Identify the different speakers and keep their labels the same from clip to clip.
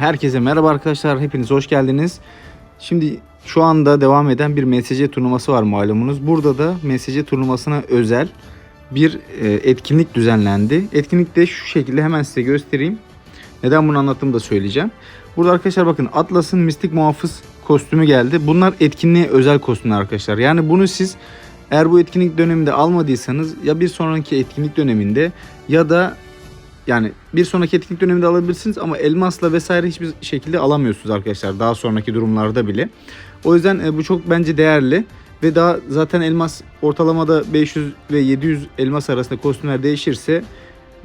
Speaker 1: Herkese merhaba arkadaşlar. Hepiniz hoş geldiniz. Şimdi şu anda devam eden bir MSC turnuvası var malumunuz. Burada da MSC turnuvasına özel bir e, etkinlik düzenlendi. Etkinlik de şu şekilde hemen size göstereyim. Neden bunu anlattığımı da söyleyeceğim. Burada arkadaşlar bakın Atlas'ın mistik muhafız kostümü geldi. Bunlar etkinliğe özel kostümler arkadaşlar. Yani bunu siz eğer bu etkinlik döneminde almadıysanız ya bir sonraki etkinlik döneminde ya da yani bir sonraki etkinlik döneminde alabilirsiniz ama elmasla vesaire hiçbir şekilde alamıyorsunuz arkadaşlar daha sonraki durumlarda bile. O yüzden e, bu çok bence değerli ve daha zaten elmas ortalamada 500 ve 700 elmas arasında kostümler değişirse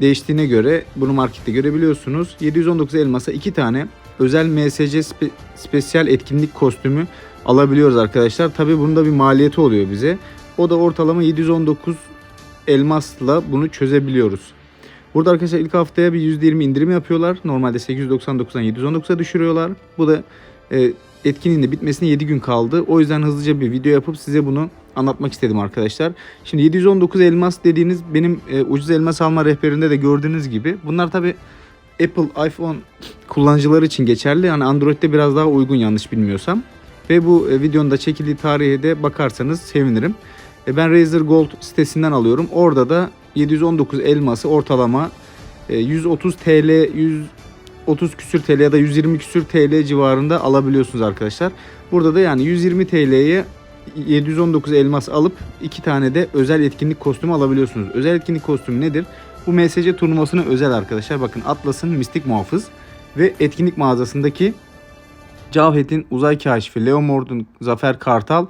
Speaker 1: değiştiğine göre bunu markette görebiliyorsunuz. 719 elmasa 2 tane özel MSC spe- spesiyel etkinlik kostümü alabiliyoruz arkadaşlar. Tabi bunun da bir maliyeti oluyor bize. O da ortalama 719 elmasla bunu çözebiliyoruz. Burada arkadaşlar ilk haftaya bir %20 indirim yapıyorlar. Normalde 899'dan 719'a düşürüyorlar. Bu da e, etkinliğin de bitmesine 7 gün kaldı. O yüzden hızlıca bir video yapıp size bunu anlatmak istedim arkadaşlar. Şimdi 719 elmas dediğiniz benim e, ucuz elmas alma rehberinde de gördüğünüz gibi. Bunlar tabi Apple iPhone kullanıcıları için geçerli. Yani Android'de biraz daha uygun yanlış bilmiyorsam. Ve bu e, videonun da çekildiği tarihe de bakarsanız sevinirim. E, ben Razer Gold sitesinden alıyorum. Orada da 719 elması ortalama e, 130 TL, 130 küsür TL ya da 120 küsür TL civarında alabiliyorsunuz arkadaşlar. Burada da yani 120 TL'ye 719 elmas alıp iki tane de özel etkinlik kostümü alabiliyorsunuz. Özel etkinlik kostümü nedir? Bu MSC turnuvasına özel arkadaşlar. Bakın Atlas'ın Mistik Muhafız ve etkinlik mağazasındaki Cavhet'in uzay kaşifi, Leomord'un Zafer Kartal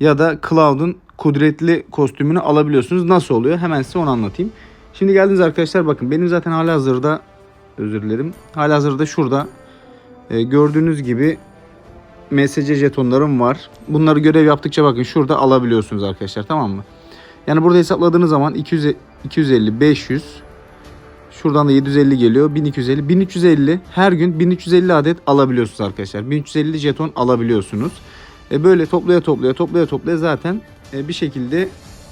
Speaker 1: ya da Cloud'un kudretli kostümünü alabiliyorsunuz. Nasıl oluyor? Hemen size onu anlatayım. Şimdi geldiniz arkadaşlar bakın benim zaten hala hazırda özür dilerim. Hala hazırda şurada e, gördüğünüz gibi MSC jetonlarım var. Bunları görev yaptıkça bakın şurada alabiliyorsunuz arkadaşlar tamam mı? Yani burada hesapladığınız zaman 200, 250, 500 Şuradan da 750 geliyor. 1250, 1350 her gün 1350 adet alabiliyorsunuz arkadaşlar. 1350 jeton alabiliyorsunuz. E böyle toplaya toplaya toplaya toplaya zaten e, bir şekilde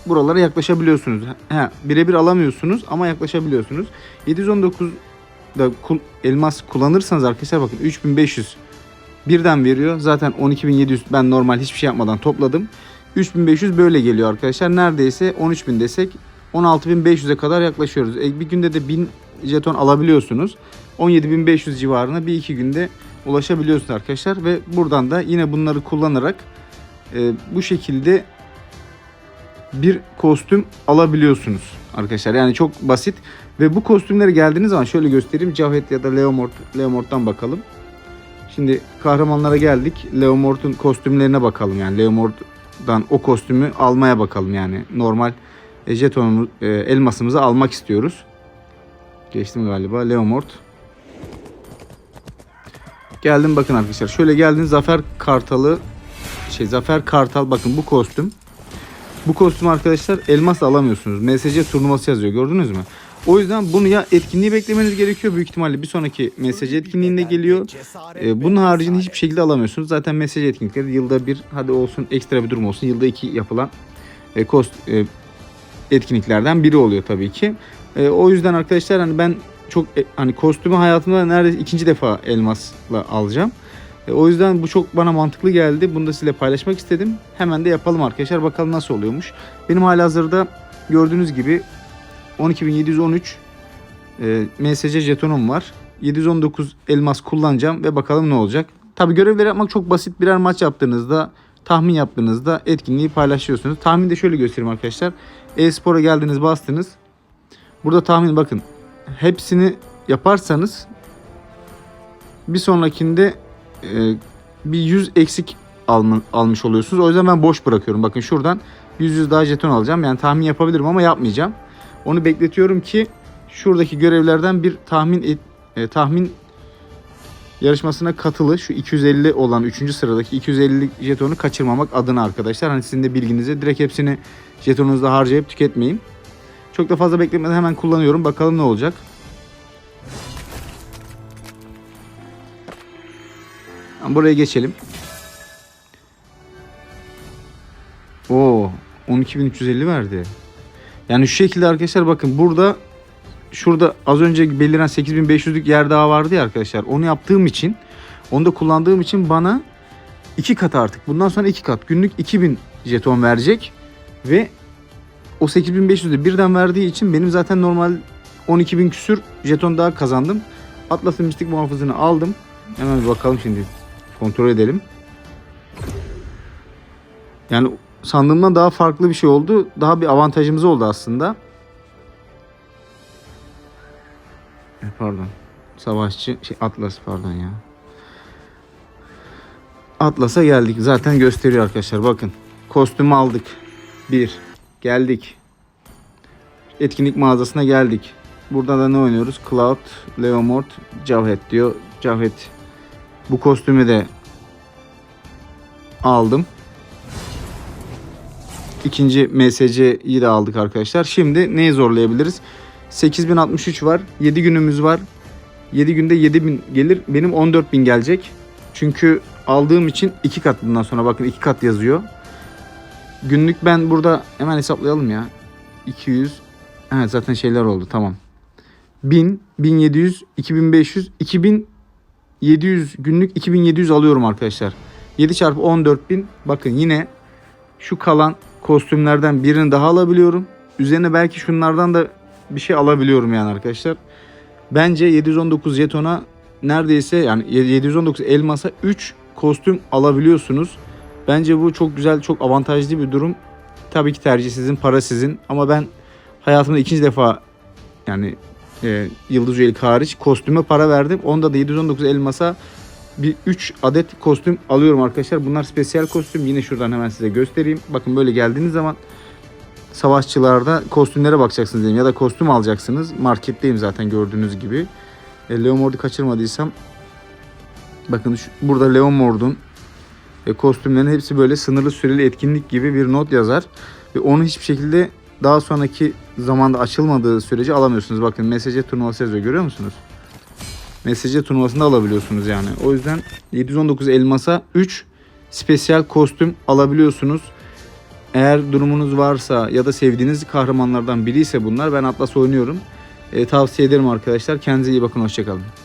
Speaker 1: buralara yaklaşabiliyorsunuz. He, birebir alamıyorsunuz ama yaklaşabiliyorsunuz. 719 da kul- elmas kullanırsanız arkadaşlar bakın 3500 birden veriyor. Zaten 12700 ben normal hiçbir şey yapmadan topladım. 3500 böyle geliyor arkadaşlar. Neredeyse 13000 desek 16500'e kadar yaklaşıyoruz. E, bir günde de 1000 jeton alabiliyorsunuz. 17500 civarına bir iki günde ulaşabiliyorsunuz arkadaşlar ve buradan da yine bunları kullanarak e, bu şekilde bir kostüm alabiliyorsunuz arkadaşlar. Yani çok basit ve bu kostümlere geldiğiniz zaman şöyle göstereyim. Cavhet ya da Leomord, Leomord'dan bakalım. Şimdi kahramanlara geldik. Leomord'un kostümlerine bakalım yani. Leomord'dan o kostümü almaya bakalım yani. Normal e, jetonumuz, e, elmasımızı almak istiyoruz. Geçtim galiba. Leomord. Geldim bakın arkadaşlar. Şöyle geldin Zafer Kartalı şey Zafer Kartal bakın bu kostüm. Bu kostüm arkadaşlar elmas alamıyorsunuz. MSC turnuvası yazıyor gördünüz mü? O yüzden bunu ya etkinliği beklemeniz gerekiyor. Büyük ihtimalle bir sonraki MSC etkinliğinde geliyor. Ee, bunun haricinde hiçbir şekilde alamıyorsunuz. Zaten MSC etkinlikleri yılda bir hadi olsun ekstra bir durum olsun. Yılda iki yapılan e, kost, e, etkinliklerden biri oluyor tabii ki. E, o yüzden arkadaşlar hani ben çok e, hani kostümü hayatımda neredeyse ikinci defa elmasla alacağım. E, o yüzden bu çok bana mantıklı geldi. Bunu da sizinle paylaşmak istedim. Hemen de yapalım arkadaşlar. Bakalım nasıl oluyormuş. Benim halihazırda gördüğünüz gibi 12713 e, MSC jetonum var. 719 elmas kullanacağım ve bakalım ne olacak. Tabi görevleri yapmak çok basit. Birer maç yaptığınızda, tahmin yaptığınızda etkinliği paylaşıyorsunuz. Tahmin de şöyle göstereyim arkadaşlar. E-spora geldiniz, bastınız. Burada tahmin bakın. Hepsini yaparsanız bir sonrakinde e, bir 100 eksik alma, almış oluyorsunuz. O yüzden ben boş bırakıyorum. Bakın şuradan 100 100 daha jeton alacağım. Yani tahmin yapabilirim ama yapmayacağım. Onu bekletiyorum ki şuradaki görevlerden bir tahmin et- e, tahmin yarışmasına katılı şu 250 olan 3. sıradaki 250 jetonu kaçırmamak adına arkadaşlar. Hani sizin de bilginize direkt hepsini jetonunuzda harcayıp tüketmeyin. Çok da fazla beklemeden hemen kullanıyorum. Bakalım ne olacak. Buraya geçelim. Oo, 12350 verdi. Yani şu şekilde arkadaşlar bakın burada şurada az önce beliren 8500'lük yer daha vardı ya arkadaşlar. Onu yaptığım için onu da kullandığım için bana iki kat artık. Bundan sonra iki kat. Günlük 2000 jeton verecek ve o 8500'ü birden verdiği için benim zaten normal 12.000 küsür jeton daha kazandım. Atlas'ın mistik muhafızını aldım. Hemen bir bakalım şimdi. Kontrol edelim. Yani sandığımdan daha farklı bir şey oldu. Daha bir avantajımız oldu aslında. E, Pardon. Savaşçı şey Atlas pardon ya. Atlas'a geldik. Zaten gösteriyor arkadaşlar. Bakın. Kostümü aldık. Bir. Geldik. Etkinlik mağazasına geldik. Burada da ne oynuyoruz? Cloud, Leomord, Javhet diyor. Javhet. Bu kostümü de aldım. İkinci MSC'yi de aldık arkadaşlar. Şimdi neyi zorlayabiliriz? 8063 var. 7 günümüz var. 7 günde 7000 gelir. Benim 14000 gelecek. Çünkü aldığım için 2 kat bundan sonra bakın 2 kat yazıyor. Günlük ben burada hemen hesaplayalım ya. 200 Evet zaten şeyler oldu tamam. 1000, 1700, 2500, 2700 günlük 2700 alıyorum arkadaşlar. 7 çarpı 14000 bakın yine şu kalan kostümlerden birini daha alabiliyorum. Üzerine belki şunlardan da bir şey alabiliyorum yani arkadaşlar. Bence 719 jetona neredeyse yani 719 elmasa 3 kostüm alabiliyorsunuz. Bence bu çok güzel, çok avantajlı bir durum. Tabii ki tercih sizin, para sizin. Ama ben hayatımda ikinci defa yani e, Yıldız Üyelik hariç kostüme para verdim. Onda da 719 elmasa bir 3 adet kostüm alıyorum arkadaşlar. Bunlar spesiyel kostüm. Yine şuradan hemen size göstereyim. Bakın böyle geldiğiniz zaman savaşçılarda kostümlere bakacaksınız diyeyim. ya da kostüm alacaksınız. Marketteyim zaten gördüğünüz gibi. E, Leomord'u kaçırmadıysam bakın şu, burada Leomord'un kostümlerin hepsi böyle sınırlı süreli etkinlik gibi bir not yazar. Ve onu hiçbir şekilde daha sonraki zamanda açılmadığı sürece alamıyorsunuz. Bakın MSC turnuvası yazıyor görüyor musunuz? MSC turnuvasında alabiliyorsunuz yani. O yüzden 719 elmasa 3 spesiyel kostüm alabiliyorsunuz. Eğer durumunuz varsa ya da sevdiğiniz kahramanlardan biri ise bunlar ben Atlas oynuyorum. E, tavsiye ederim arkadaşlar. Kendinize iyi bakın. Hoşçakalın.